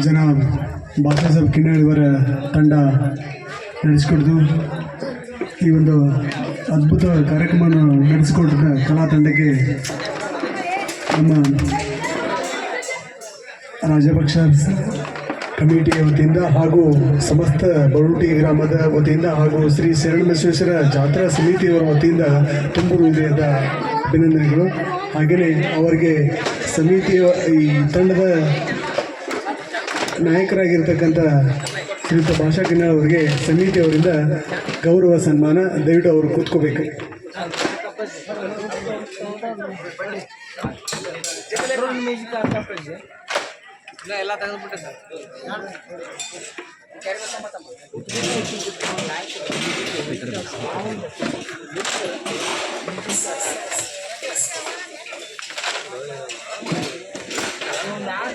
ಜನ ಬಾಬಾಸಾಹೇಬ್ ಕಿನ್ನಾಳಿಯವರ ತಂಡ ನಡೆಸಿಕೊಡ್ತು ಈ ಒಂದು ಅದ್ಭುತ ಕಾರ್ಯಕ್ರಮವನ್ನು ನಡೆಸಿಕೊಟ್ಟಿದ್ದ ಕಲಾ ತಂಡಕ್ಕೆ ನಮ್ಮ ರಾಜಪಕ್ಷ ಕಮಿಟಿಯ ವತಿಯಿಂದ ಹಾಗೂ ಸಮಸ್ತ ಬರುಟಿ ಗ್ರಾಮದ ವತಿಯಿಂದ ಹಾಗೂ ಶ್ರೀ ಶರಣಬಸವೇಶ್ವರ ಜಾತ್ರಾ ಸಮಿತಿಯವರ ವತಿಯಿಂದ ತುಂಬು ಹೃದಯದ ಅಭಿನಂದನೆಗಳು. ಹಾಗೆಯೇ ಅವರಿಗೆ ಸಮಿತಿಯ ಈ ತಂಡದ ನಾಯಕರಾಗಿರ್ತಕ್ಕಂಥ ಶ್ರೀಯುತ ಭಾಷಾ ಕಿನ್ನಾಳ್ ಅವರಿಗೆ ಸಮಿತಿಯವರಿಂದ ಗೌರವ ಸನ್ಮಾನ ದಯವಿಟ್ಟು ಅವರು ಕೂತ್ಕೋಬೇಕು.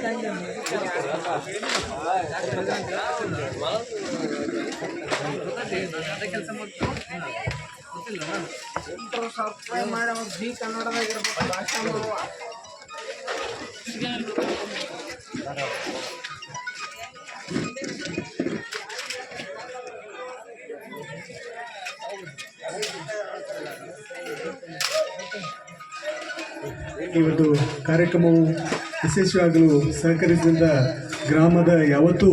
ಸರ್ ಕೆಲಸ ಸಬ್ಸ್ಕ್ರೈಬ್ ಮಾಡಿ ಜಿ ಕನ್ನಡದಾಗ ಇರ್ಬೇಕು ಭಾಷೆ ಮಾಡುವ ಇವತ್ತು ಕಾರ್ಯಕ್ರಮವು ಯಶಸ್ವಿಯಾಗಲು ಸಹಕರಿಸಿದ ಗ್ರಾಮದ ಯಾವತ್ತೂ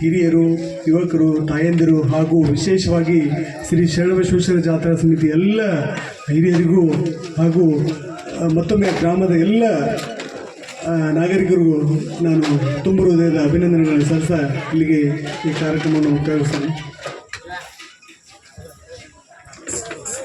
ಹಿರಿಯರು, ಯುವಕರು, ತಾಯಂದಿರು ಹಾಗೂ ವಿಶೇಷವಾಗಿ ಶ್ರೀ ಶರಣಬಸವೇಶ್ವರ ಜಾತ್ರಾ ಸಮಿತಿ ಎಲ್ಲ ಹಿರಿಯರಿಗೂ ಹಾಗೂ ಮತ್ತೊಮ್ಮೆ ಗ್ರಾಮದ ಎಲ್ಲ ನಾಗರಿಕರಿಗೂ ನಾನು ತುಂಬ ಹೃದಯದ ಅಭಿನಂದನೆಗಳನ್ನು ಸಲ್ಲಿಸ ಇಲ್ಲಿಗೆ ಈ ಕಾರ್ಯಕ್ರಮವನ್ನು ಮುಕ್ತಾಯಗೊಳಿಸ್ತೇನೆ.